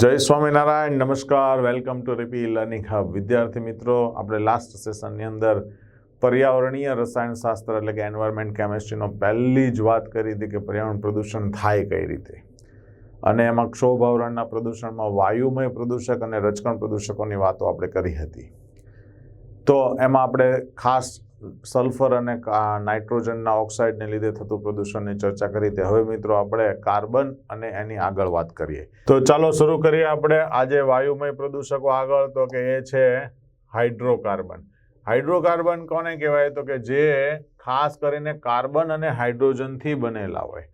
જય સ્વામિનારાયણ, નમસ્કાર, welcome to Ripi learning hub. વિદ્યાર્થી મિત્રો, આપણે લાસ્ટ સેશનની અંદર પર્યાવરણીય રસાયણશાસ્ત્ર એટલે કે એન્વાયરમેન્ટ કેમેસ્ટ્રીનો પહેલી જ વાત કરી હતી કે પર્યાવરણ પ્રદૂષણ થાય કઈ રીતે. અને એમાં ક્ષોભ આવરણના પ્રદૂષણમાં વાયુમય પ્રદૂષક અને રચકણ પ્રદૂષકોની વાતો આપણે કરી હતી. તો એમાં આપણે ખાસ સલ્ફર અને નાઇટ્રોજનના ઓક્સાઇડને લીધે થતું પ્રદૂષણની ચર્ચા કરી તે. હવે મિત્રો આપણે કાર્બન અને એની આગળ વાત કરીએ. તો ચાલો શરૂ કરીએ આપણે. આજે વાયુમય પ્રદૂષકો આગળ તો કે એ છે હાઇડ્રોકાર્બન. હાઇડ્રોકાર્બન કોને કહેવાય? તો કે જે ખાસ કરીને કાર્બન અને હાઇડ્રોજનથી બનેલા હોય.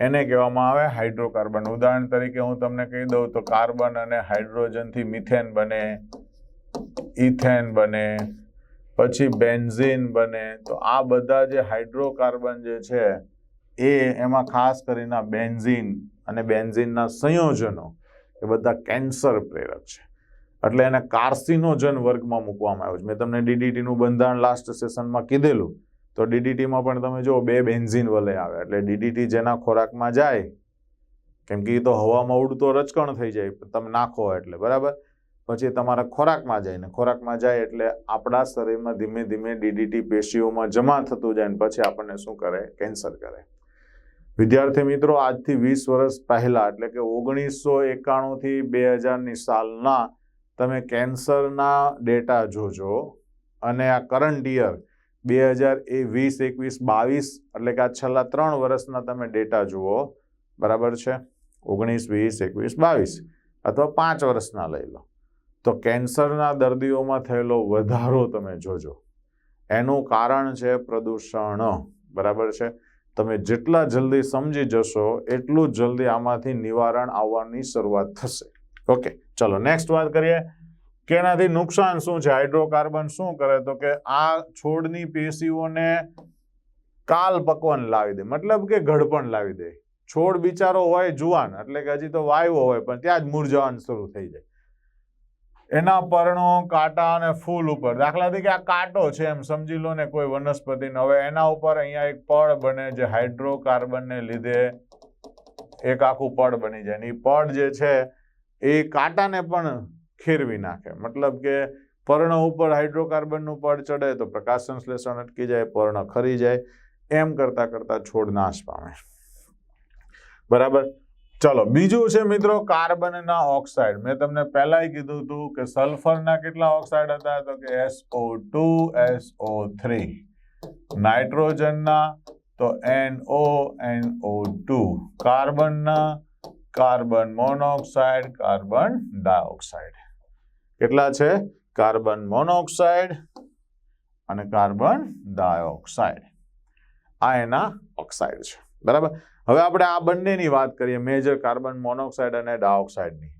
એને કહેવામાં આવે હાઇડ્રોકાર્બન. ઉદાહરણ તરીકે હું તમને કહી દઉં તો કાર્બન અને હાઇડ્રોજનથી મિથેન બને, ઇથેન બને પછી બેન્ઝીન બને. તો આ બધા જે હાઇડ્રોકાર્બન જે છે, એ એમાં ખાસ કરીને બેન્ઝીન અને બેન્ઝીનના સંયોજનો, એ બધા કેન્સર પ્રેરક છે. એટલે એને કાર્સિનોજન વર્ગમાં મૂકવામાં આવ્યું છે. મેં તમને ડીડીટીનું બંધારણ લાસ્ટ સેશનમાં કીધેલું. તો ડીડીટીમાં પણ તમે જુઓ, બે બેન્ઝીન વલે આવે. એટલે ડીડીટી જેના ખોરાકમાં જાય, કેમ કે એ તો હવામાં ઉડતો રચકણ થઈ જાય. તમે નાખો એટલે, બરાબર? પછી તમારા ખોરાકમાં જાય ને ખોરાકમાં જાય એટલે આપણા શરીરમાં ધીમે ધીમે ડીડીટી પેશીઓમાં જમા થતું જાય ને પછી આપણને શું કરે? કેન્સર કરે. વિદ્યાર્થી મિત્રો, આજથી વીસ વર્ષ પહેલા, એટલે કે ઓગણીસો એકાણુંથી બે હજારની સાલના તમે કેન્સરના ડેટા જોજો અને આ કરંટ યર બે હજાર એ વીસ, એકવીસ, બાવીસ, એટલે કે આ છેલ્લા ત્રણ વર્ષના તમે ડેટા જુઓ, બરાબર છે? ઓગણીસ, વીસ, એકવીસ, બાવીસ, અથવા પાંચ વર્ષના લઈ લો. તો કેન્સરના દર્દીઓમાં થયેલો વધારો તમે જોજો. એનું કારણ છે પ્રદૂષણ. બરાબર છે? તમે જેટલા જલ્દી સમજી જશો, એટલું જલ્દી આમાંથી નિવારણ આવવાની શરૂઆત થશે. ઓકે, ચલો નેક્સ્ટ વાત કરીએ. કે એનાથી નુકસાન શું છે? હાઇડ્રોકાર્બન શું કરે? તો કે આ છોડની પેશીઓને કાલ પકવાન લાવી દે. મતલબ કે ઘડપણ લાવી દે. છોડ બિચારો હોય જુવાન, એટલે કે હજી તો વાયવો હોય, પણ ત્યાં જ મુરઝાવાનું શરૂ થઈ જાય. એના પર્ણો, કાંટા અને ફૂલ ઉપર. દાખલા તરીકે આ કાંટો છે એમ, સમજી લો ને કોઈ વનસ્પતિનો. હવે એના ઉપર અહીંયા એક પડ બને જે હાઇડ્રોકાર્બનને લીધે એક આખું પડ બની જાય. ને એ પડ જે છે, એ કાંટાને પણ ખેરવી નાખે. મતલબ કે પર્ણ ઉપર હાઇડ્રોકાર્બનનું પડ ચડે તો પ્રકાશ સંશ્લેષણ અટકી જાય, પર્ણ ખરી જાય. એમ કરતાં કરતાં છોડ નાશ પામે. બરાબર? ચલો, બીજું છે મિત્રો કાર્બનના ઓક્સાઇડ. મેં તમને પહેલાંય કીધું હતું કે સલ્ફરના કેટલા ઓક્સાઇડ હતા? તો કે એસઓ ટુ એસઓ થ્રી. નાઇટ્રોજનના, તો NO એનઓ ટુ. કાર્બનના, કાર્બન મોનોક્સાઇડ, કાર્બન ડાયોક્સાઇડ. કેટલા છે? કાર્બન મોનોક્સાઇડ અને કાર્બન ડાયોક્સાઇડ. આ એના ઓક્સાઇડ છે. બરાબર? હવે આપણે આ બંનેની વાત કરીએ મેજર કાર્બન મોનોક્સાઇડ અને ડાયોક્સાઇડની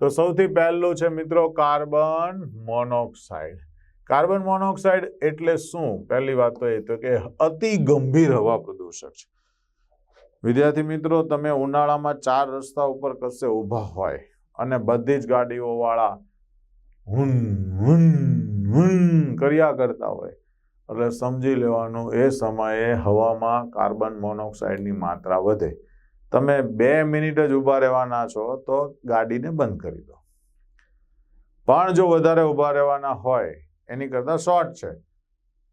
તો સૌથી પહેલું છે મિત્રો કાર્બન મોનોક્સાઇડ કાર્બન મોનોક્સાઇડ એટલે શું? પહેલી વાત તો એ તો કે અતિ ગંભીર હવા પ્રદૂષક છે. વિદ્યાર્થી મિત્રો, તમે ઉનાળામાં ચાર રસ્તા ઉપર કશે ઊભા હોય અને બધી જ ગાડીઓવાળા હું હુન હુન કર્યા કરતા હોય એટલે સમજી લેવાનું, એ સમયે હવામાં કાર્બન મોનોક્સાઇડની માત્રા વધે. તમે બે મિનિટ જ ઊભા રહેવાના છો તો ગાડીને બંધ કરી દો. પણ જો વધારે ઊભા રહેવાના હોય, એની કરતાં શોર્ટ છે.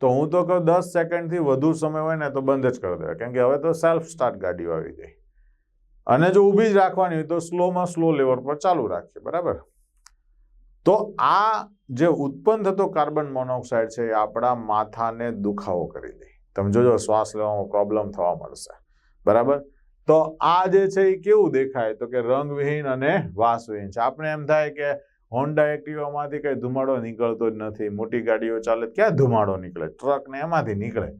તો હું તો કહું દસ સેકન્ડથી વધુ સમય હોય ને તો બંધ જ કરી દેવાય. કેમ કે હવે તો સેલ્ફ સ્ટાર્ટ ગાડીઓ આવી ગઈ. અને જો ઊભી જ રાખવાની હોય તો સ્લોમાં સ્લો લેવલ પર ચાલુ રાખીએ, બરાબર? તો આ જે ઉત્પન્ન થતો કાર્બન મોનોક્સાઇડ છે એ આપણા માથાને દુખાવો કરી દે. તમે જોજો, શ્વાસ લેવામાં પ્રોબ્લેમ થવા મળશે બરાબર? તો આ જે છે એ કેવું દેખાય? તો કે રંગવિહીન અને વાસવિહીન છે. આપણે એમ થાય કે હોન્ડા એક્ટિવામાંથી કંઈ ધુમાડો નીકળતો જ નથી. મોટી ગાડીઓ ચાલે ક્યાં ધુમાડો નીકળે? ટ્રક ને એમાંથી નીકળે?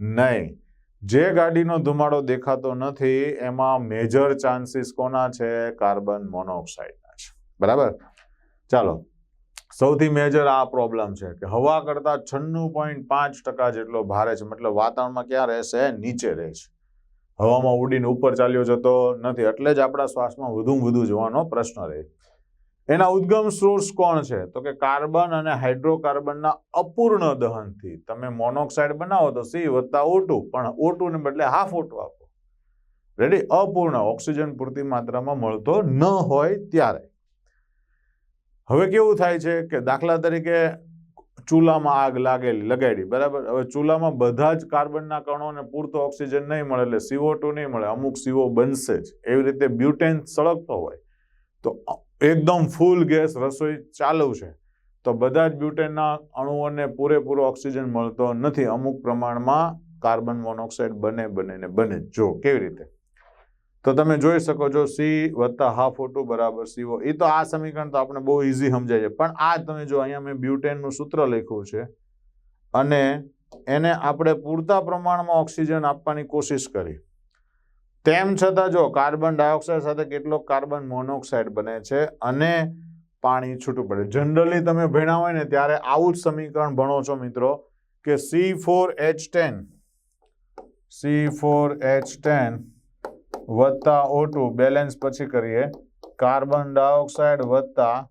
નહીં. જે ગાડીનો ધુમાડો દેખાતો નથી, એમાં મેજર ચાન્સીસ કોના છે? કાર્બન મોનોક્સાઇડના છે. બરાબર? ચાલો. સૌથી મેજર આ પ્રોબ્લેમ છે કે હવા કરતાં છન્નું પોઈન્ટ પાંચ ટકા જેટલો ભારે છે. મતલબ વાતાવરણમાં ક્યાં રહેશે? નીચે રહે છે. હવામાં ઉડીને ઉપર ચાલ્યો જતો નથી. એટલે જ આપણા શ્વાસમાં વધુ વધુ જવાનો પ્રશ્ન રહે. એના ઉદ્ગમ સોર્સ કોણ છે? તો કે કાર્બન અને હાઇડ્રોકાર્બનના અપૂર્ણ દહનથી. તમે મોનોક્સાઇડ બનાવો તો સી વત્તા ઓટું પણ ઓટુને બદલે હાફ ઓટું આપો. રેડી અપૂર્ણ. ઓક્સિજન પૂરતી માત્રામાં મળતો ન હોય ત્યારે. હવે કેવું થાય છે કે દાખલા તરીકે ચૂલામાં આગ લાગેલી, લગાડી, બરાબર? હવે ચૂલામાં બધા જ કાર્બનના કણોને પૂરતો ઓક્સિજન નહીં મળે એટલે સીઓ ટુ નહીં મળે, અમુક સીઓ બનશે જ. એવી રીતે બ્યુટેન સળગતો હોય. તો એકદમ ફૂલ ગેસ રસોઈ ચાલુ છે. તો બધા જ બ્યુટેનના અણુઓને પૂરેપૂરો ઓક્સિજન મળતો નથી. અમુક પ્રમાણમાં કાર્બન મોનોક્સાઇડ બને બને ને બને. જો, કેવી રીતે? તો તમે જોઈ શકો છો સી વત્તા હાફ ઓટુ બરાબર સીઓ એ તો આ સમીકરણ તો આપણે બહુ ઇઝી સમજાય છે. પણ આ તમે જો અહીંયા મેં બ્યુટેનનું સૂત્ર લખ્યું છે અને એને આપણે પૂરતા પ્રમાણમાં ઓક્સિજન આપવાની કોશિશ કરી. તેમ છતાં જો કાર્બન ડાયોક્સાઇડ સાથે કેટલો કાર્બન મોનોક્સાઇડ બને છે અને પાણી છૂટું પડે. જનરલી તમે ભણ્યા હોય ને ત્યારે આવું જ સમીકરણ ભણો છો મિત્રો કે C four H ten C four H ten વત્તા O2 બેલેન્સ પછી કરીએ. કાર્બન ડાયોક્સાઇડ વત્તા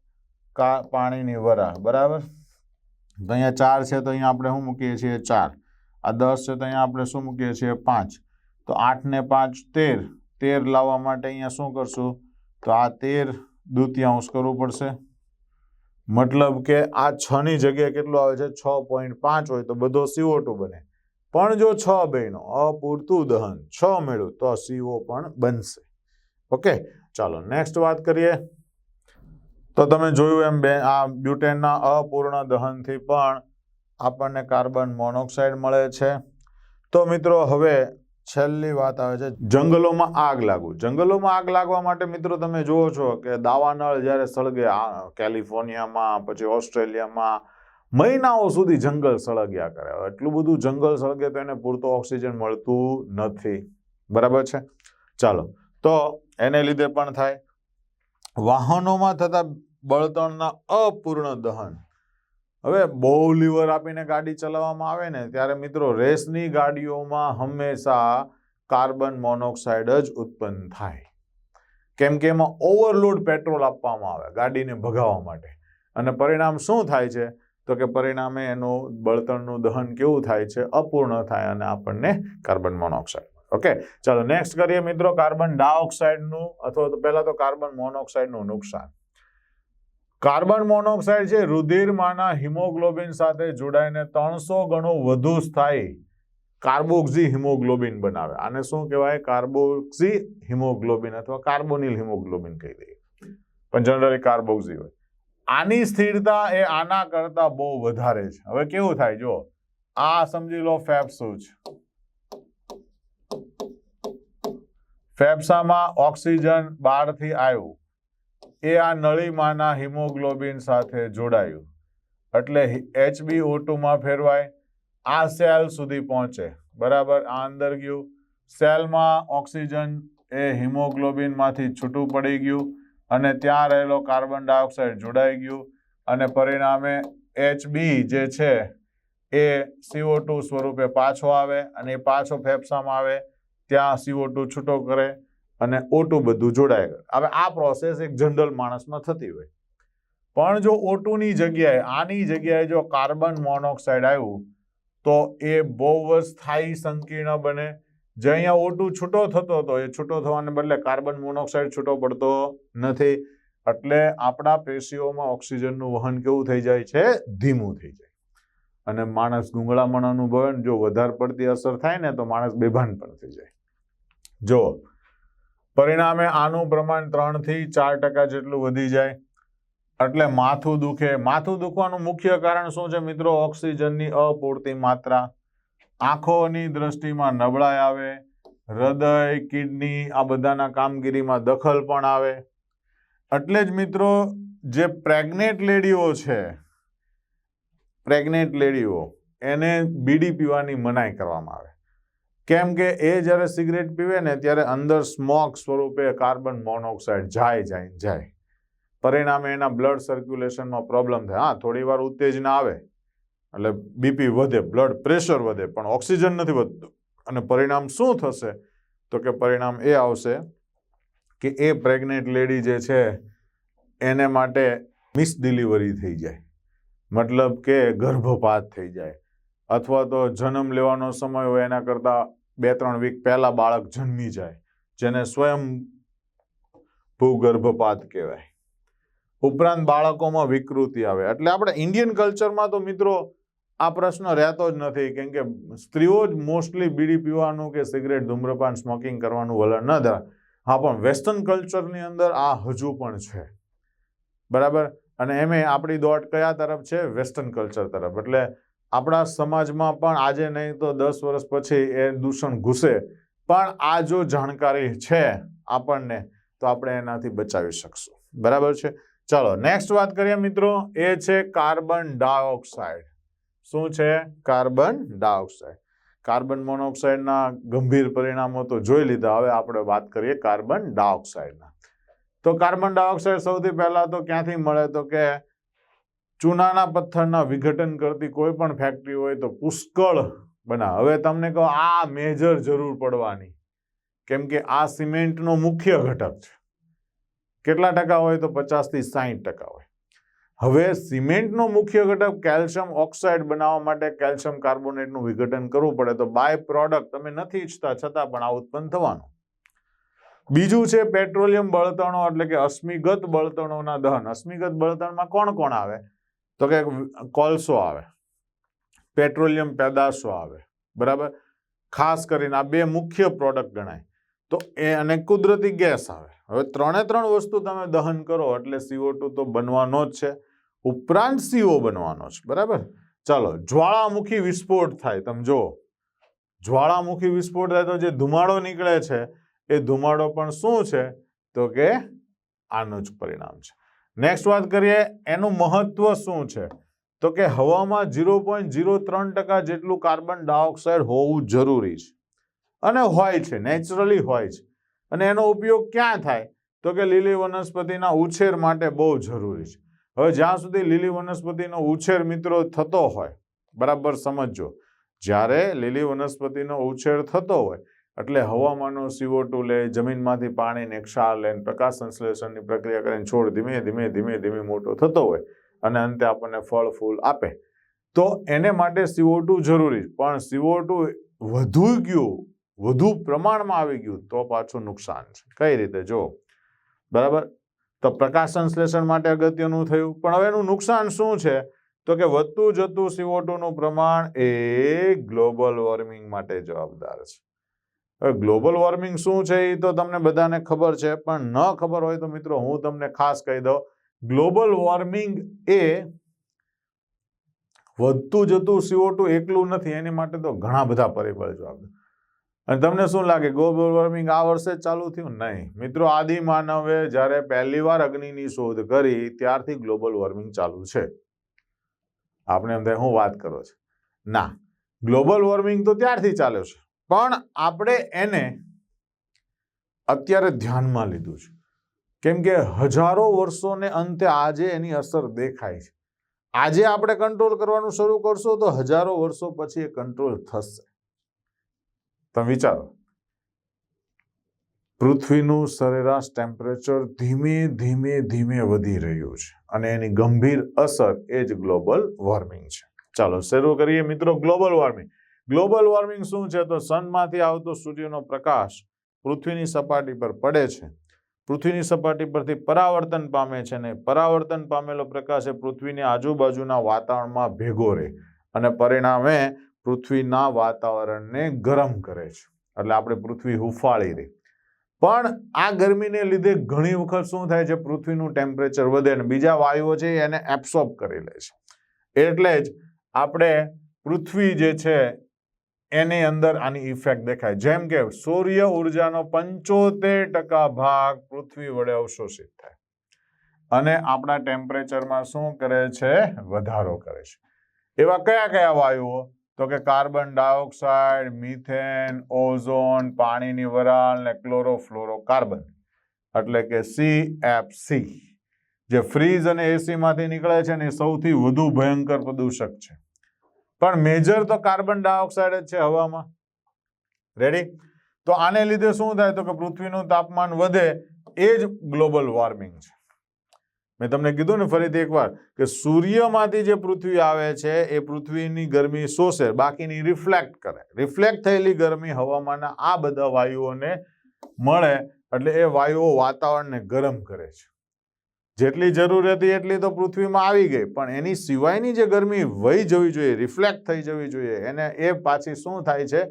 પાણીની વરાહ બરાબર? તો અહીંયા ચાર છે, તો અહીંયા આપણે શું મૂકીએ છીએ? ચાર. આ દસ છે, તો અહીંયા આપણે શું મૂકીએ છીએ? પાંચ. તો આઠ ને પાંચ, તેર. તેર લાવવા માટે અહીંયા શું કરશું? તો આ તેર દ્વિતીયાંશ કરવું પડશે. મતલબ કે આ છ ની જગ્યાએ કેટલું આવે છે? છ પોઈન્ટ પાંચ હોય તો બધો સીઓ ટુ બને. પણ જો છ બેનો અપૂરતું દહન છ મેળવું તો સીઓ પણ બનશે. ઓકે, ચાલો નેક્સ્ટ વાત કરીએ. તો તમે જોયું એમ બે, આ બ્યુટેનના અપૂર્ણ દહનથી પણ આપણને કાર્બન મોનોક્સાઇડ મળે છે. તો મિત્રો, હવે છેલ્લી વાત આવે છે, જંગલોમાં આગ લાગવું જંગલોમાં આગ લાગવા માટે મિત્રો તમે જુઓ છો કે દાવાનળ જ્યારે સળગે કેલિફોર્નિયામાં, પછી ઓસ્ટ્રેલિયામાં મહિનાઓ સુધી જંગલ સળગ્યા કરે. એટલું બધું જંગલ સળગે તો એને પૂરતો ઓક્સિજન મળતું નથી. બરાબર છે? ચાલો. તો એને લીધે પણ થાય. વાહનોમાં થતા બળતણના અપૂર્ણ દહન. હવે બહુ લીવર આપીને ગાડી ચલાવવામાં આવે ને, ત્યારે મિત્રો રેસની ગાડીઓમાં હંમેશા કાર્બન મોનોક્સાઇડ જ ઉત્પન્ન થાય. કેમ કે એમાં ઓવરલોડ પેટ્રોલ આપવામાં આવે ગાડીને ભગાવવા માટે. અને પરિણામ શું થાય છે? તો કે પરિણામે એનું બળતણનું દહન કેવું થાય છે? અપૂર્ણ થાય અને આપણને કાર્બન મોનોક્સાઇડ ઓકે? ચાલો નેક્સ્ટ કરીએ મિત્રો કાર્બન ડાયોક્સાઇડનું, અથવા તો પહેલાં તો કાર્બન મોનોક્સાઇડનું નુકસાન. કાર્બન મોનોક્સાઇડ છે રુધિરમાંના હિમોગ્લોબિન સાથે જોડાઈને ત્રણસો ગણું વધુ સ્થાયી કાર્બોક્સી હિમોગ્લોબિન બનાવે. આને શું કહેવાય? કાર્બોક્સી હિમોગ્લોબિન અથવા કાર્બોનિલ હિમોગ્લોબિન કહી દઈએ. પણ જનરલી કાર્બોક્સી હોય. આની સ્થિરતા એ આના કરતા બહુ વધારે છે. હવે કેવું થાય? જો આ સમજી લો ફેફસું છે? ફેફસામાં ઓક્સિજન બહારથી આવ્યું. એ આ નળીમાંના હિમોગ્લોબિન સાથે જોડાયું. એટલે એચબી ઓટુમાં ફેરવાય. આ સેલ સુધી પહોંચે. બરાબર? આ અંદર ગયું. સેલમાં ઓક્સિજન એ હિમોગ્લોબિનમાંથી છૂટું પડી ગયું. અને ત્યાં રહેલો કાર્બન ડાયોક્સાઇડ જોડાઈ ગયું. અને પરિણામે એચબી જે છે, એ સીઓ ટુ સ્વરૂપે પાછો આવે અને એ પાછો ફેફસામાં આવે. ત્યાં સીઓ ટુ છૂટો કરે અને ઓટું બધું જોડાય હવે આ પ્રોસેસ એક જનરલ માણસમાં થતી હોય. પણ જો ઓટુની જગ્યાએ, આની જગ્યાએ જો કાર્બન મોનોક્સાઇડ આવ્યું, તો એ બહુ જ સ્થાયી સંકીર્ણ બને. જે અહીંયા ઓટું છૂટો થતો હતો, એ છૂટો થવાને બદલે કાર્બન મોનોક્સાઇડ છૂટો પડતો નથી. એટલે આપણા પેશીઓમાં ઓક્સિજનનું વહન કેવું થઈ જાય છે? ધીમું થઈ જાય. અને માણસ ગુંગળામણ અનુભવે જો વધારે પડતી અસર થાય ને, તો માણસ બેભાન પણ થઈ જાય. જો પરિણામે આનું પ્રમાણ ત્રણથી ચાર ટકા જેટલું વધી જાય. એટલે માથું દુખે. માથું દુખવાનું મુખ્ય કારણ શું છે મિત્રો? ઓક્સિજનની અપૂરતી માત્રા. આંખોની દ્રષ્ટિમાં નબળાઈ આવે, હૃદય, કિડની આ બધાના કામગીરીમાં દખલ પણ આવે. એટલે જ મિત્રો, જે પ્રેગ્નેન્ટ લેડીઓ છે, પ્રેગ્નેન્ટ લેડીઓ, એને બીડી પીવાની મનાઈ કરવામાં આવે. કેમ કે એ જ્યારે સિગરેટ પીવે ને, ત્યારે અંદર સ્મોક સ્વરૂપે કાર્બન મોનોક્સાઇડ જાય જાય જાય. પરિણામે એના બ્લડ સર્ક્યુલેશનમાં પ્રોબ્લેમ થાય. હા થોડી વાર ઉત્તેજના આવે. એટલે બીપી વધે બ્લડ પ્રેશર વધે, પણ ઓક્સિજન નથી વધતું. અને પરિણામ શું થશે? તો કે પરિણામ એ આવશે કે એ પ્રેગ્નેન્ટ લેડી જે છે, એને માટે મિસ ડિલિવરી થઈ જાય. મતલબ કે ગર્ભપાત થઈ જાય. અથવા તો જન્મ લેવાનો સમય હોય એના કરતાં બે ત્રણ વીક પહેલાં બાળક જન્મી જાય, જેને સ્વયં ભૂગર્ભપાત કહેવાય. ઉપરાંત બાળકોમાં વિકૃતિ આવે. એટલે આપણે ઇન્ડિયન કલ્ચરમાં તો મિત્રો આ પ્રશ્ન રહેતો જ નથી, કેમ કે સ્ત્રીઓ જ મોસ્ટલી બીડી પીવાનું કે સિગરેટ ધૂમ્રપાન સ્મોકિંગ કરવાનું વલણ ન ધરાવે. હા, પણ વેસ્ટર્ન કલ્ચરની અંદર આ હજુ પણ છે. બરાબર? અને એમે આપણી દોટ કયા તરફ છે? વેસ્ટર્ન કલ્ચર તરફ. એટલે આપણા સમાજમાં પણ આજે નહીં તો દસ વર્ષ પછી એ દૂષણ ઘૂસે. પણ આ જો જાણકારી છે આપણને, તો આપણે એનાથી બચાવી શકશું. બરાબર છે? ચાલો નેક્સ્ટ વાત કરીએ મિત્રો. એ છે કાર્બન ડાયોક્સાઇડ શું છે? Carbon dioxide. કાર્બન મોનોક્સાઇડના ગંભીર પરિણામો તો જોઈ લીધા. હવે આપણે વાત કરીએ કાર્બન ડાયોક્સાઇડના. તો કાર્બન ડાયોક્સાઇડ સૌથી પહેલાં તો ક્યાંથી મળે? તો કે ચૂનાના પથ્થરના વિઘટન કરતી કોઈ પણ ફેક્ટરી હોય તો પુષ્કળ બના હવે તમને કહો, આ મેજર જરૂર પડવાની. કેમ કે આ સિમેન્ટનો મુખ્ય ઘટક છે. કેટલા ટકા હોય? તો પચાસથી સાહીઠ ટકા હોય. હવે સિમેન્ટનો મુખ્ય ઘટક કેલ્શિયમ ઓક્સાઇડ બનાવવા માટે કેલ્શિયમ કાર્બોનેટનું વિઘટન કરવું પડે તો બાય પ્રોડક્ટ તમે નથી ઈચ્છતા, છતાં પણ આ ઉત્પન્ન થવાનું. બીજું છે પેટ્રોલિયમ બળતણો એટલે કે અશ્મિગત બળતણોના દહન. અશ્મિગત બળતણમાં કોણ કોણ આવે? તો કે કોલસો આવે, પેટ્રોલિયમ પેદાશો આવે, બરાબર? ખાસ કરીને આ બે મુખ્ય પ્રોડક્ટ ગણાય. તો એ અને કુદરતી ગેસ આવે. હવે ત્રણે ત્રણ વસ્તુ તમે દહન કરો એટલે સીઓ તો બનવાનો જ છે. ઉપરાંત સીઓ બનવાનો છે, બરાબર? ચાલો, જ્વાળામુખી વિસ્ફોટ થાય, તમે જુઓ. જ્વાળામુખી વિસ્ફોટ થાય તો જે ધુમાડો નીકળે છે, એ ધુમાડો પણ શું છે? તો કે આનું જ પરિણામ છે. નેક્સ્ટ વાત કરીએ, એનું મહત્વ શું છે? તો કે હવામાં ઝીરો પોઈન્ટ ઝીરો ત્રણ ટકા જેટલું કાર્બન ડાયોક્સાઇડ હોવું જરૂરી છે. અને હોય છે, નેચરલી હોય છે. અને એનો ઉપયોગ ક્યાં થાય? તો કે લીલી વનસ્પતિના ઉછેર માટે બહુ જરૂરી છે. હવે જ્યાં સુધી લીલી વનસ્પતિનો ઉછેર મિત્રો થતો હોય, બરાબર સમજો જ્યારે લીલી વનસ્પતિનો ઉછેર થતો હોય, એટલે હવામાનનો સીઓ લે, જમીનમાંથી પાણીને ક્ષાર લે પ્રકાશ સંશ્લેષણની પ્રક્રિયા કરીને છોડ ધીમે ધીમે ધીમે ધીમે મોટો થતો હોય, અને અંતે આપણને ફળ, ફૂલ આપે. તો એને માટે સીઓ જરૂરી પણ સીઓ વધુ ગયું, વધુ પ્રમાણમાં આવી ગયું, તો પાછું નુકસાન છે. કઈ રીતે? જો. બરાબર? તો પ્રકાશ સંશ્લેષણ માટે અગત્યનું થયું. પણ હવે એનું નુકસાન શું છે? તો કે વધતું જતું સીઓ નું પ્રમાણ એ ગ્લોબલ વોર્મિંગ માટે જવાબદાર છે. હવે ગ્લોબલ વોર્મિંગ શું છે એ તો તમને બધાને ખબર છે, પણ ન ખબર હોય તો મિત્રો હું તમને ખાસ કહી દઉં. ગ્લોબલ વોર્મિંગ એ વધતું જતું સીઓ એકલું નથી, એની માટે તો ઘણા બધા પરિબળ જવાબદાર. અને તમને શું લાગે ગ્લોબલ વોર્મિંગ આ વર્ષે ચાલુ થયું? નહીં. મિત્રો, આદિ માનવે જ્યારે પહેલી વાર અગ્નિની શોધ કરી, ત્યારથી ગ્લોબલ વોર્મિંગ ચાલુ છે. આપણે એમ થાય, હું વાત કરો છો? ના. ગ્લોબલ વોર્મિંગ તો ત્યારથી ચાલ્યો છે. પણ આપણે એને અત્યારે ધ્યાનમાં લીધું છે. કેમ કે હજારો વર્ષોને અંતે આજે એની અસર દેખાય છે. આજે આપણે કંટ્રોલ કરવાનું શરૂ કરશો તો હજારો વર્ષો પછી એ કંટ્રોલ થશે. તમે વિચારો. પૃથ્વીનું સરેરાશ ટેમ્પરેચર ધીમે ધીમે ધીમે વધી રહ્યું છે અને એની ગંભીર અસર એ જ ગ્લોબલ વોર્મિંગ છે. ચાલો શરૂ કરીએ મિત્રો ગ્લોબલ વોર્મિંગ ગ્લોબલ વોર્મિંગ શું છે? તો સનમાંથી આવતો સૂર્યનો પ્રકાશ પૃથ્વીની સપાટી પર પડે છે. પૃથ્વીની સપાટી પરથી પરાવર્તન પામે છે ને પરાવર્તન પામેલો પ્રકાશ એ પૃથ્વીની આજુબાજુના વાતાવરણમાં ભેગો રહે અને પરિણામે પૃથ્વીના વાતાવરણને ગરમ કરે છે. એટલે આપણે પૃથ્વી હુફાળી રહી. પણ આ ગરમીને લીધે ઘણી વખત શું થાય છે? પૃથ્વીનું ટેમ્પરેચર વધે અને બીજા વાયુઓ છે એને એબ્સોર્બ કરી લે છે. એટલે જ આપણે પૃથ્વી જે છે એની અંદર આની ઇફેક્ટ દેખાય. જેમ કે સૂર્ય ઉર્જાનો પંચોતેર ટકા ભાગ પૃથ્વી વડે અવશોષિત થાય. અને આપણા ટેમ્પરેચરમાં શું કરે છે? વધારો કરે છે. એવા કયા કયા વાયુઓ? તો કે કાર્બન ડાયોક્સાઇડ, મિથેન, ઓઝોન, પાણીની વરાળ ને ક્લોરોફ્લોરો કાર્બન એટલે કે સી એફ સી જે ફ્રીજ અને એસીમાંથી નીકળે છે ને એ સૌથી વધુ ભયંકર પ્રદૂષક છે. પણ મેજર તો કાર્બન ડાયોક્સાઇડ જ છે હવામાં. રેડી તો આને લીધે શું થાય? તો કે પૃથ્વીનું તાપમાન વધે, એ જ ગ્લોબલ વોર્મિંગ છે. મેં તમને કીધું ને ફરીથી એકવાર કે સૂર્યમાંથી જે પૃથ્વી આવે છે, એ પૃથ્વીની ગરમી શોષે, બાકીની રિફ્લેક્ટ કરે. રિફ્લેક્ટ થયેલી ગરમી હવામાનના આ બધા વાયુઓને મળે, એટલે એ વાયુઓ વાતાવરણને ગરમ કરે છે. જેટલી જરૂર હતી એટલી તો પૃથ્વીમાં આવી ગઈ, પણ એની સિવાયની જે ગરમી વહી જવી જોઈએ રિફ્લેક્ટ થઈ જવી જોઈએ, એને એ પાછી શું થાય છે?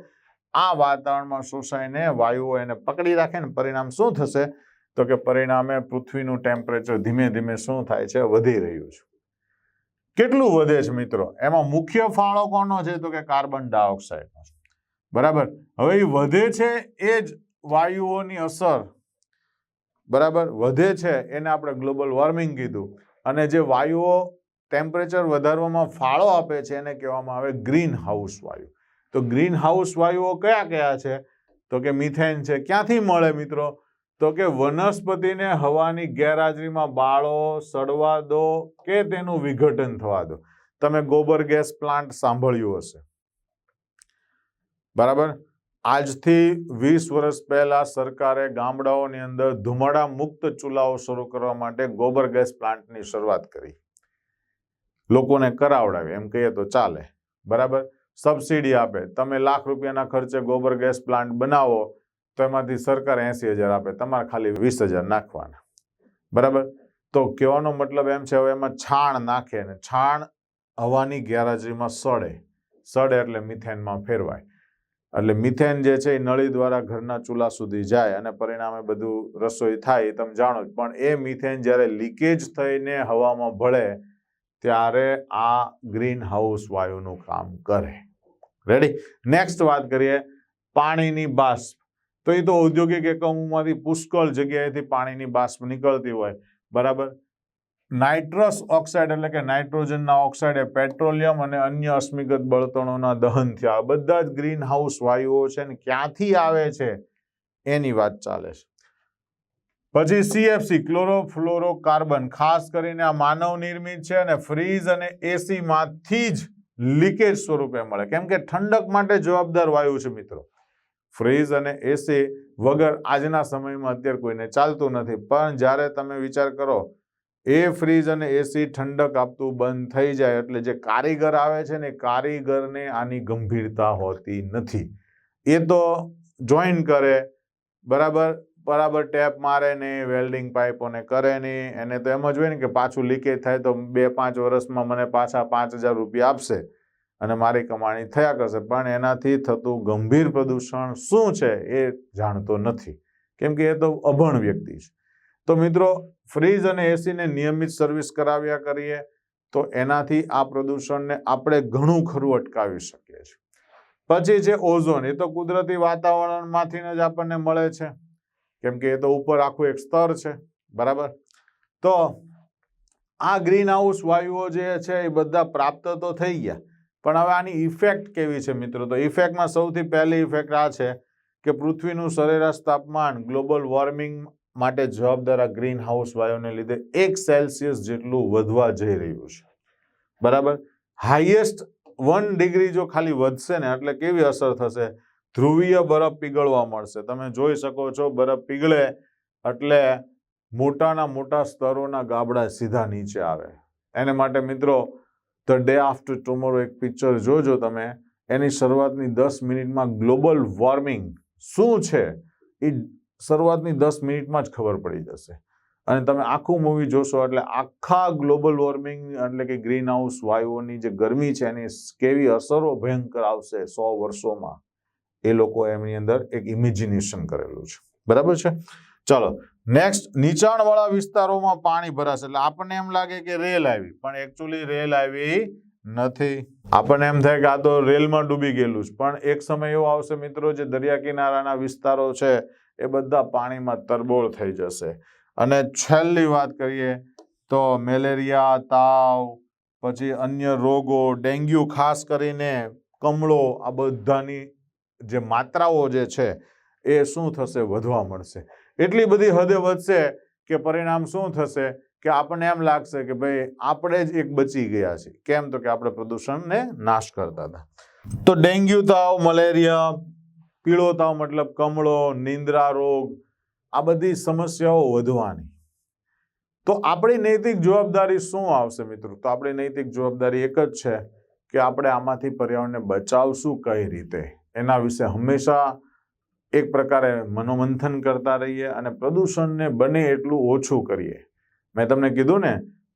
આ વાતાવરણમાં શોષાઈને વાયુઓ એને પકડી રાખે ને પરિણામ શું થશે? તો કે પરિણામે પૃથ્વીનું ટેમ્પરેચર ધીમે ધીમે શું થાય છે? વધી રહ્યું છે. કેટલું વધે છે મિત્રો? એમાં મુખ્ય ફાળો કોનો છે? તો કે કાર્બન ડાયોક્સાઇડનો બરાબર? હવે એ વધે છે એ જ વાયુઓની અસર. બરાબર? વધે છે એને આપણે ગ્લોબલ વોર્મિંગ કીધું. અને જે વાયુઓ ટેમ્પરેચર વધારવામાં ફાળો આપે છે એને કહેવામાં આવે ગ્રીન હાઉસ વાયુ. તો ગ્રીન હાઉસ વાયુઓ કયા કયા છે? તો કે મિથેન છે. ક્યાંથી મળે મિત્રો? તો કે વનસ્પતિને હવાની ગેરહાજરીમાં બાળો સડવા દો કે તેનું વિઘટન થવા દો. તમે ગોબર ગેસ પ્લાન્ટ સાંભળ્યું હશે. બરાબર? આજથી વીસ વર્ષ પહેલા સરકારે ગામડાઓની અંદર ધુમાડા મુક્ત ચૂલાઓ શરૂ કરવા માટે ગોબર ગેસ પ્લાન્ટની શરૂઆત કરી. લોકોને કરાવડાવી. એમ કહીએ તો ચાલે. બરાબર? સબસિડી આપે. તમે લાખ રૂપિયાના ખર્ચે ગોબર ગેસ પ્લાન્ટ બનાવો તો એમાંથી સરકાર એંસી હજાર આપે, તમારે ખાલી વીસ હજાર નાખવાના. બરાબર? તો કહેવાનો મતલબ એમ છે, હવે એમાં છાણ નાખે ને છાણ હવાની ગેરહાજરીમાં સડે. સડે એટલે મિથેનમાં ફેરવાય. એટલે મિથેન જે છે, એ નળી દ્વારા ઘરના ચૂલા સુધી જાય અને પરિણામે બધું રસોઈ થાય તમે જાણો જ. પણ એ મિથેન જ્યારે લીકેજ થઈને હવામાં ભળે, ત્યારે આ ગ્રીન હાઉસ વાયુનું કામ કરે. રેડી નેક્સ્ટ વાત કરીએ પાણીની બાષ્પ. તો એ તો ઔદ્યોગિક એકમોમાંથી પુષ્કળ જગ્યાએથી પાણીની બાષ્પ નીકળતી હોય. બરાબર? નાઇટ્રસ ઓક્સાઇડ એટલે કે નાઇટ્રોજનના ઓક્સાઇડ એ પેટ્રોલિયમ અને અન્ય અશ્મિગત બળતણોના દહન થયા. બધા જ ગ્રીન હાઉસ વાયુઓ છે ને ક્યાંથી આવે છે? એની વાત ચાલે છે. પછી સીએફસી ક્લોરોફ્લોરોકાર્બન. ખાસ કરીને આ માનવ નિર્મિત છે અને ફ્રીજ અને એસીમાંથી જ લીકેજ સ્વરૂપે મળે. કેમ કે ઠંડક માટે જવાબદાર વાયુ છે મિત્રો. ફ્રીજ અને એસી વગર આજના સમયમાં અત્યારે કોઈને ચાલતું નથી. પણ જ્યારે તમે વિચાર કરો, એ ફ્રીજ અને એસી ઠંડક આપતું બંધ થઈ જાય એટલે જે કારીગર આવે છે ને કારીગરને આની ગંભીરતા હોતી નથી. એ તો જોઈન કરે, બરાબર? બરાબર ટેપ મારે નહીં વેલ્ડિંગ પાઇપોને કરે નહીં એને તો એમ જ હોય ને કે પાછું લીકેજ થાય તો બે પાંચ વર્ષમાં મને પાછા પાંચ હજાર રૂપિયા આપશે. અને મારી કમાણી થયા કરશે. પણ એનાથી થતું ગંભીર પ્રદૂષણ શું છે એ જાણતો નથી. કેમ કે એ તો અભણ વ્યક્તિ છે. તો મિત્રો, ફ્રીજ અને એસીને નિયમિત સર્વિસ કરાવ્યા કરીએ તો એનાથી આ પ્રદૂષણને આપણે ઘણું ખરું અટકાવી શકીએ છીએ. પછી છે ઓઝોન. એ તો કુદરતી વાતાવરણમાંથી જ આપણને મળે છે. કેમ કે એ તો ઉપર આખું એક સ્તર છે. બરાબર? તો આ ગ્રીન હાઉસ વાયુઓ જે છે એ બધા પ્રાપ્ત તો થઈ ગયા. પણ હવે આની ઇફેક્ટ કેવી છે મિત્રો? તો ઇફેક્ટમાં સૌથી પહેલી ઇફેક્ટ આ છે કે પૃથ્વીનું સરેરાશ તાપમાન ગ્લોબલ વોર્મિંગ માટે જવાબદાર ગ્રીન હાઉસ વાયુને લીધે એક સેલ્સિયસ જેટલું વધવા જઈ રહ્યું છે. બરાબર? હાઈએસ્ટ વન ડિગ્રી જો ખાલી વધશે ને, એટલે કેવી અસર થશે? ધ્રુવીય બરફ પીગળવા મળશે. તમે જોઈ શકો છો બરફ પીગળે એટલે મોટાના મોટા સ્તરોના ગાબડા સીધા નીચે આવે. એને માટે મિત્રો ધ ડે આફ્ટર ટુમોરો એક પિક્ચર જોજો તમે. એની શરૂઆતની દસ મિનિટમાં ગ્લોબલ વોર્મિંગ શું છે? એ શરૂઆતની દસ મિનિટમાં જ ખબર પડી જશે. અને તમે આખું મૂવી જોશો એટલે આખા ગ્લોબલ વોર્મિંગ એટલે કે ગ્રીન હાઉસ વાયુઓની જે ગરમી છે એની કેવી અસરો ભયંકર આવશે સો વર્ષોમાં. એ લોકો એમની અંદર એક ઇમેજિનેશન કરેલું છે. બરાબર છે? ચાલો નેક્સ્ટ નીચાણવાળા વિસ્તારોમાં પાણી ભરાશે. એટલે આપણને એમ લાગે કે રેલ આવી, પણ એકચ્યુઅલી રેલ આવી નથી. આપણને એમ થાય કે આ તો રેલમાં ડૂબી ગયેલું છે. પણ એક સમય એવો આવશે મિત્રો, જે દરિયા કિનારાના વિસ્તારો છે, એ બધા પાણીમાં તરબોળ થઈ જશે. અને છેલ્લી વાત કરીએ તો મેલેરિયા, તાવ, પછી અન્ય રોગો, ડેન્ગ્યુ, ખાસ કરીને કમળો, આ બધાની જે માત્રાઓ જે છે, એ શું થશે? વધવા મળશે. એટલી બધી હદે વધશે કે પરિણામ શું થશે કે આપણને એમ લાગશે કે ભાઈ આપણે જ એક બચી ગયા છીએ. કેમ તો કે આપણે પ્રદૂષણને નાશ કરતા હતા. તો ડેન્ગ્યુ તાવ, મલેરિયા પીળો તાવ મતલબ કમળો, નિંદ્રા રોગ, આ બધી સમસ્યાઓ વધવાની. તો આપણી નૈતિક જવાબદારી શું આવશે મિત્રો? તો આપણી નૈતિક જવાબદારી એક જ છે કે આપણે આમાંથી પર્યાવરણને બચાવશું કઈ રીતે? એના વિશે હંમેશા એક પ્રકારે મનોમંથન કરતા રહીએ અને પ્રદૂષણને બને એટલું ઓછું કરીએ. મેં તમને કીધું ને,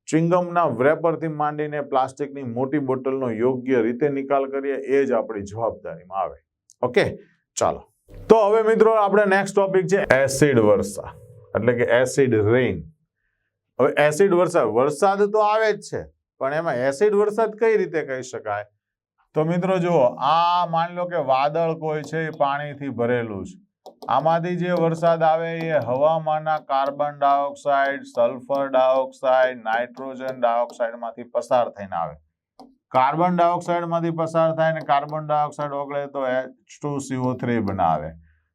ચિંગમના વ્રેપરથી માંડીને પ્લાસ્ટિકની મોટી બોટલનો યોગ્ય રીતે નિકાલ કરીએ, એ જ આપણી જવાબદારીમાં આવે. ઓકે, ચાલો. તો હવે મિત્રો આપણે નેક્સ્ટ ટોપિક છે એસિડ વર્ષા, એટલે કે એસિડ રેઇન. હવે એસિડ વરસાદ વરસાદ તો આવે જ છે, પણ એમાં એસિડ વરસાદ કઈ રીતે કહી શકાય? તો મિત્રો જુઓ, આ માની લો કે વાદળ કોઈ છે એ પાણીથી ભરેલું છે. આમાંથી જે વરસાદ આવે એ હવામાનના carbon dioxide, sulphur dioxide, nitrogen ડાયોક્સાઇડમાંથી પસાર થઈને આવે. કાર્બન ડાયોક્સાઇડમાંથી પસાર થાય ને કાર્બન ડાયોક્સાઇડ ઓગળે તો એચ ટુ સીઓ થ્રી બનાવે.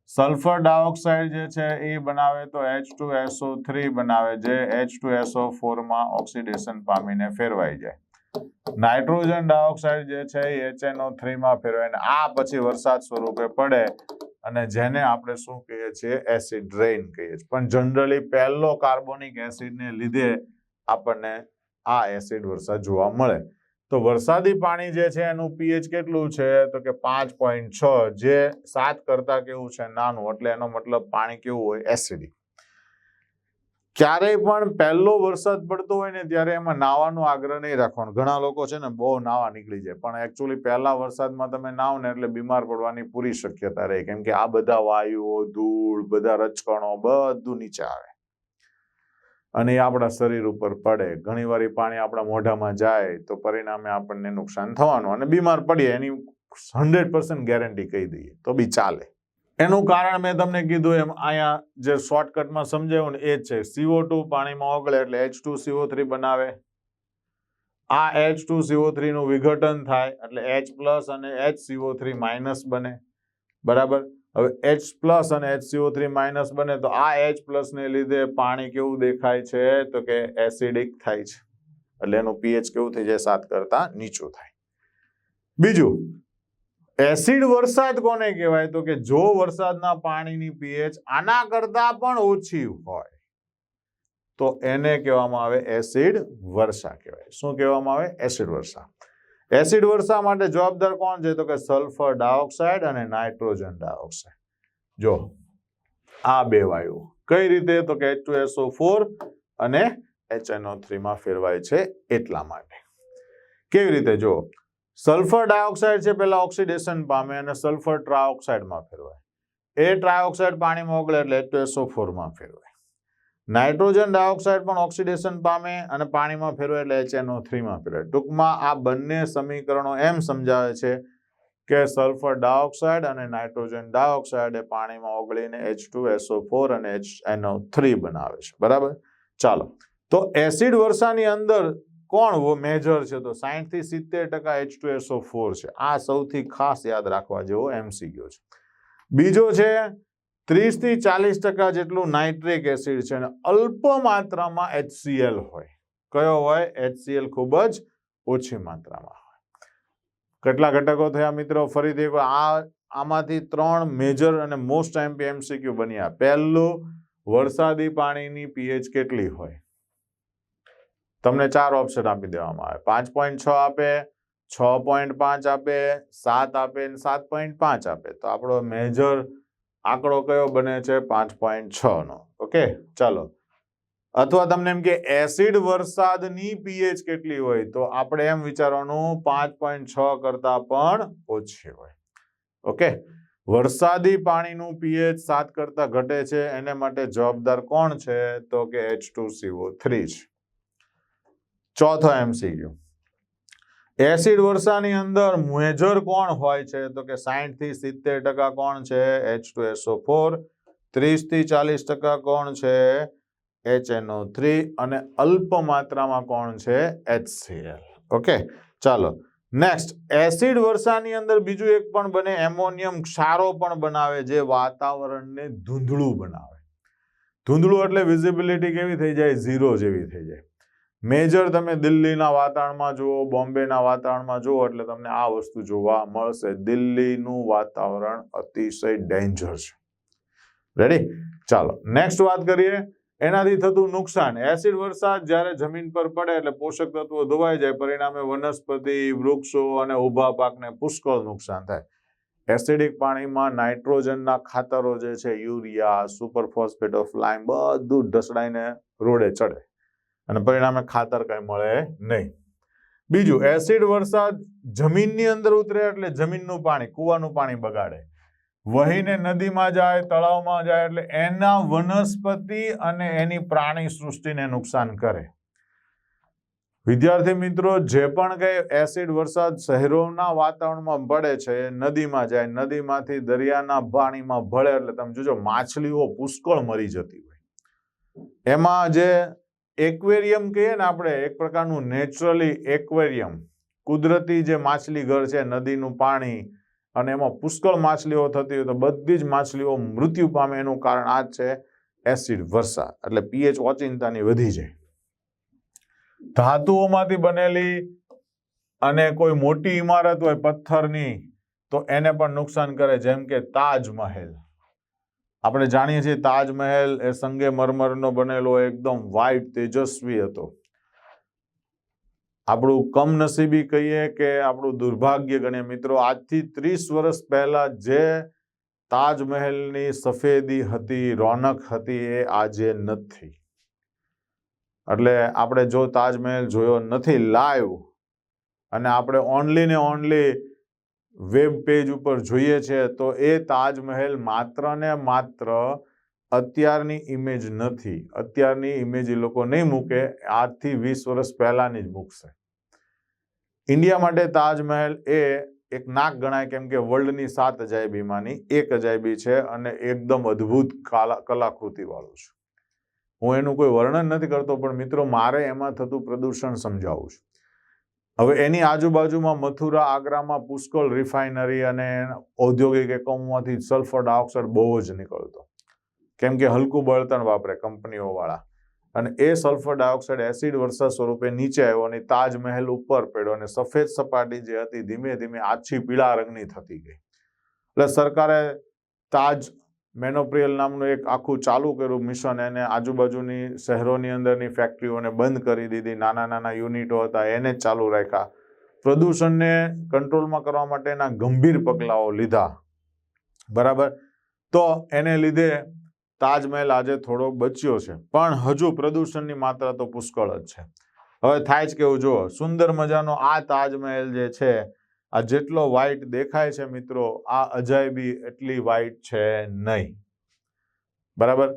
સલ્ફર ડાયોક્સાઇડ જે છે એ બનાવે તો એચ ટુ એસઓ થ્રી બનાવે, જે એચ ટુ એસઓ ફોરમાં ઓક્સિડેશન પામીને ફેરવાઈ જાય. નાઇટ્રોજન ડાયોક્સાઇડ જે છે એ એચએનઓ થ્રીમાં ફેરવાઈને આ પછી વરસાદ સ્વરૂપે પડે અને જેને આપણે શું કહીએ છીએ? એસિડ રેઇન કહીએ છીએ. પણ જનરલી પહેલો કાર્બોનિક એસિડને લીધે આપણને આ એસિડ વરસાદ જોવા મળે. તો વરસાદી પાણી જે છે એનું પીએચ કેટલું છે? તો કે પાંચ પોઈન્ટ છ જે સાત કરતા કેવું છે? નાનું. એટલે એનો મતલબ પાણી કેવું હોય? એસિડિક. ક્યારેય પણ પહેલો વરસાદ પડતો હોય ને ત્યારે એમાં નાવાનો આગ્રહ નહીં રાખવાનો. ઘણા લોકો છે ને બહુ નાવા નીકળી જાય. પણ એકચ્યુઅલી પહેલા વરસાદમાં તમે નાવ ને એટલે બીમાર પડવાની પૂરી શક્યતા રહે. કેમ કે આ બધા વાયુઓ, ધૂળ, બધા રચકણો બધું નીચે આવે. અને એ આપણા શરીર ઉપર પડે. ઘણીવાર પાણી આપણા મોઢામાં જાય તો પરિણામે આપણને નુકસાન થવાનું. અને બીમાર પડીએ એની હંડ્રેડ પર્સન્ટ ગેરંટી કહી દઈએ. તો બી ચાલે. એનું કારણ મેં તમને કીધું એમ, અહીંયા જે શોર્ટકટમાં સમજાવ્યું ને એ જ છે. સીઓ ટુ પાણીમાં ઓગળે એટલે એચ ટુ સીઓ થ્રી બનાવે. આ એચ ટુ સીઓ થ્રીનું વિઘટન થાય એટલે એચ પ્લસ અને એચ સીઓ થ્રી માઇનસ બને. બરાબર? હવે એચ પ્લસ અને એચ સીઓ થ્રી માઇનસ બને તો આ એચ પ્લસને લીધે પાણી કેવું દેખાય છે? તો કે એસિડિક થાય છે. એટલે એનું પીએચ કેવું થઈ જાય? સાત કરતા નીચું થાય. બીજું એસિડ વરસાદ કોને કહેવાય? તો કે જો વરસાદના પાણીની પીએચ આના કરતા પણ ઓછી હોય, તો એને કહેવામાં આવે એસિડ વર્ષા કહેવાય. શું કહેવામાં આવે? એસિડ વર્ષા. એસિડ વર્ષા માટે જવાબદાર કોણ છે? તો કે સલ્ફર ડાયોક્સાઇડ અને નાઇટ્રોજન ડાયોક્સાઇડ. જો, આ બે વાયુ. કઈ રીતે? તો કે એચ ટુ એસઓ ફોર અને એચએનઓ થ્રીમાં ફેરવાય છે એટલા માટે. કેવી રીતે? જો સલ્ફર ડાયોક્સાઇડ છે પેલા ઓક્સિડેશન પામે અને સલ્ફર ટ્રાયોક્સાઇડમાં ફેરવાય. એ ટ્રાયોક્સાઇડ પાણીમાં ઓગળે એટલે એચ ટુ એસઓ ફોરમાં ફેરવાય. નાઇટ્રોજન ડાયોક્સાઇડ પણ ઓક્સિડેશન પામે અને પાણીમાં ફેરવાય એટલે એચએનઓ થ્રીમાં ફેરવાય. ટૂંકમાં આ બંને સમીકરણો એમ સમજાવે છે કે સલ્ફર ડાયોક્સાઇડ અને નાઇટ્રોજન ડાયોક્સાઇડ એ પાણીમાં ઓગળીને એચ ટુ, એસઓ ફોર અને એચ એનઓ થ્રી બનાવે છે. બરાબર? ચાલો. તો એસિડ વર્ષાની અંદર કોણ મેજર છે તો સાહીઠ સિત્તેર ટકા એચ ટુ એસો ફોર છે. આ સૌથી ખાસ યાદ રાખવા જેવો એમસીક્યુ છે. બીજો છે ત્રીસથી ચાલીસ ટકા જેટલું નાઇટ્રિક એસિડ છે અને અલ્પ માત્રામાં એચસીએલ હોય. કયો હોય? એચસીએલ ખૂબ જ ઓછી માત્રામાં હોય. કેટલા ઘટકો થયા મિત્રો? ફરીથી આ, આમાંથી ત્રણ મેજર અને મોસ્ટ એમપી એમસીક્યુ બન્યા. પહેલું, વરસાદી પાણીની પીએચ કેટલી હોય? તમને ચાર ઓપ્શન આપી દેવામાં આવે. પાંચ પોઈન્ટ છ આપે, છ પોઈન્ટ પાંચ આપે, સાત આપે અને સાત પોઈન્ટ પાંચ આપે. તો આપણો મેજર આંકડો કયો બને છે? પાંચ પોઈન્ટ છનો ઓકે ચાલો. અથવા તમને એમ કે એસિડ વરસાદની પીએચ કેટલી હોય? તો આપણે એમ વિચારવાનું, પાંચ પોઈન્ટ છ કરતા પણ ઓછી હોય. ઓકે વરસાદી પાણીનું પીએચ સાત કરતા ઘટે છે. એને માટે જવાબદાર કોણ છે? તો કે એચ ટુ સીઓ થ્રી છે. ચોથો એમસીક્યુ એસિડ વર્ષાની અંદર મેજર કોણ હોય છે? તો કે સાહીઠથી સિત્તેર ટકા કોણ છે? એચ ટુ એસઓ ફોર ત્રીસથી ચાલીસ ટકા કોણ છે? એચએનઓ થ્રી અને અલ્પ માત્રામાં કોણ છે? એચસીએલ ઓકે, ચાલો. નેક્સ્ટ એસિડ વર્ષાની અંદર બીજું એક પણ બને, એમોનિયમ ક્ષારો પણ બનાવે જે વાતાવરણને ધૂંધળું બનાવે. ધૂંધળું એટલે વિઝિબિલિટી કેવી થઈ જાય? ઝીરો જેવી થઈ જાય. મેજર તમે દિલ્હીના વાતાવરણમાં જુઓ, બોમ્બેના વાતાવરણમાં જુઓ, એટલે તમને આ વસ્તુ જોવા મળશે. દિલ્હીનું વાતાવરણ અતિશય ડેન્જર છે. રેડી ચાલો નેક્સ્ટ વાત કરીએ. એનાથી થતું નુકસાન. એસિડ વરસાદ જ્યારે જમીન પર પડે એટલે પોષક તત્વો ધોવાઈ જાય, પરિણામે વનસ્પતિ, વૃક્ષો અને ઊભા પાકને પુષ્કળ નુકસાન થાય. એસિડિક પાણીમાં નાઇટ્રોજનના ખાતરો જે છે, urea, super phosphate of lime, બધું ઢસડાઈને રોડે ચડે. અને પરિણામે ખાતર કંઈ મળે નહીં. બીજું, એસિડ વરસાદ જમીનની અંદર ઉતરે એટલે જમીનનું પાણી, કૂવાનું પાણી બગાડે. વહીને નદીમાં જાય, તળાવમાં જાય એટલે એના વનસ્પતિ અને એની પ્રાણી સૃષ્ટિને નુકસાન કરે. વિદ્યાર્થી મિત્રો, જે પણ કંઈ એસિડ વરસાદ શહેરોના વાતાવરણમાં પડે છે, નદીમાં જાય, નદીમાંથી દરિયાના પાણીમાં ભળે એટલે તમે જોજો, માછલીઓ પુષ્કળ મરી જતી હોય. એમાં જે એક્વેરિયમ કહીએ ને આપણે, એક પ્રકારનું નેચરલી એક્વેરિયમ. કુદરતી જે માછલી ઘર છે, નદીનું પાણી અને એમાં પુષ્કળ માછલીઓ થતી હોય તો બધી જ માછલીઓ મૃત્યુ પામે. એનું કારણ આ જ છે, એસિડ, વરસાદ. એટલે પીએચ ઓચિંતાની વધી જાય. ધાતુઓમાંથી બનેલી અને કોઈ મોટી ઇમારત હોય પથ્થરની તો એને પણ નુકસાન કરે, જેમ કે તાજમહેલ. આપણે જાણીએ છીએ તાજમહેલ એ સંગે મરમરનો બનેલો એકદમ વ્હાઈટ તેજસ્વી હતો. આપણું કમનસીબી કહીએ કે આપણું દુર્ભાગ્ય ગણીએ. મિત્રો, આજથી ત્રીસ વર્ષ પહેલા જે તાજમહેલની સફેદી હતી, રોનક હતી, એ આજે નથી. એટલે આપણે જો તાજમહેલ જોયો નથી લાઈવ, અને આપણે ઓનલી ને ઓનલી વેબ પેજ ઉપર જોઈએ છે, તો એ તાજમહેલ માત્ર ને માત્ર અત્યારની ઇમેજ નથી. અત્યારની ઇમેજ એ લોકો નહીં મૂકે, આજથી વીસ વર્ષ પહેલાની જ મૂકશે. ઇન્ડિયા માટે તાજમહેલ એ એક નાક ગણાય કેમ કે વર્લ્ડની સાત અજાયબીમાંની એક અજાયબી છે અને એકદમ અદ્ભુત કલા કલાકૃતિ છે. હું એનું કોઈ વર્ણન નથી કરતો, પણ મિત્રો, મારે એમાં થતું પ્રદૂષણ સમજાવું છું. હવે એની આજુબાજુમાં મથુરા, આગ્રામાં પુષ્કળ રિફાઇનરી અને ઔદ્યોગિક એકમોમાંથી સલ્ફર ડાયોક્સાઇડ બહુ જ નીકળતો. કેમ કે હલકું બળતણ વાપરે કંપનીઓવાળા. અને એ સલ્ફર ડાયોક્સાઇડ એસિડ વર્ષા સ્વરૂપે નીચે આવ્યો અને તાજમહેલ ઉપર પડ્યો અને સફેદ સપાટી જે હતી ધીમે ધીમે આછી પીળા રંગની થતી ગઈ. એટલે સરકારે તાજ મેનોપ્રિયલ નામનું એક આખું ચાલુ કર્યું મિશન. એને આજુબાજુની શહેરોની અંદરની ફેક્ટરીઓને બંધ કરી દીધી. નાના નાના યુનિટો હતા, એને ચાલુ રાખ્યા. પ્રદૂષણને કંટ્રોલમાં કરવા માટેના ગંભીર પગલાઓ લીધા. બરાબર? તો એને લીધે તાજમહેલ આજે થોડો બચ્યો છે. પણ હજુ પ્રદૂષણની માત્રા તો પુષ્કળ જ છે. હવે થાય જ કેવું? જુઓ, સુંદર મજાનો આ તાજમહેલ જે છે આ જેટલો વ્હાઈટ દેખાય છે મિત્રો, આ અજાયબી એટલી વ્હાઈટ છે નહીં. બરાબર?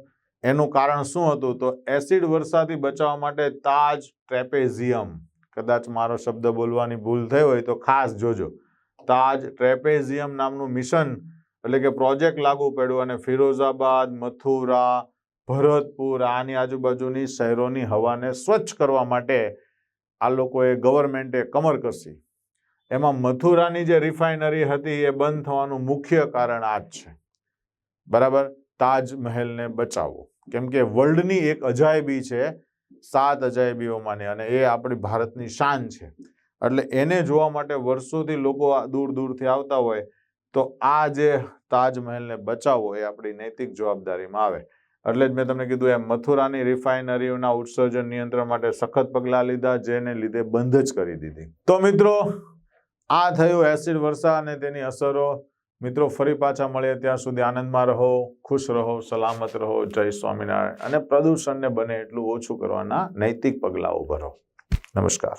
એનું કારણ શું હતું? તો એસિડ વર્ષાથી બચાવવા માટે તાજ ટ્રેપેઝિયમ. કદાચ મારો શબ્દ બોલવાની ભૂલ થઈ હોય તો ખાસ જોજો. તાજ ટ્રેપેઝિયમ નામનું મિશન, એટલે કે પ્રોજેક્ટ લાગુ પડ્યું અને ફિરોઝાબાદ, મથુરા, ભરતપુર, આની આજુબાજુની શહેરોની હવાને સ્વચ્છ કરવા માટે આ લોકોએ ગવર્મેન્ટે કમર કસી. એમાં મથુરાની જે રિફાઇનરી હતી એ બંધ થવાનું મુખ્ય કારણ આ જ છે. બરાબર? તાજમહેલને બચાવવો કેમ કે વર્લ્ડની એક અજાયબી છે, સાત અજાયબીઓમાંની અને એ આપણી ભારતની શાન છે. એટલે એને જોવા માટે વર્ષોથી લોકો દૂર દૂરથી આવતા હોય તો આ જે તાજમહેલને બચાવવો એ આપણી નૈતિક જવાબદારીમાં આવે. એટલે જ મેં તમને કીધું એમ મથુરાની રિફાઇનરીઓના ઉત્સર્જન નિયંત્રણ માટે સખત પગલાં લીધા, જેને લીધે બંધ જ કરી દીધી. તો મિત્રો આ થયું એસિડ વર્ષા અને તેની અસરો. મિત્રો, ફરી પાછા મળીએ ત્યાં સુધી આનંદમાં રહો, ખુશ રહો, સલામત રહો. જય સ્વામિનારાયણ. અને પ્રદૂષણને બને એટલું ઓછું કરવાના નૈતિક પગલાઓ ભરો નમસ્કાર.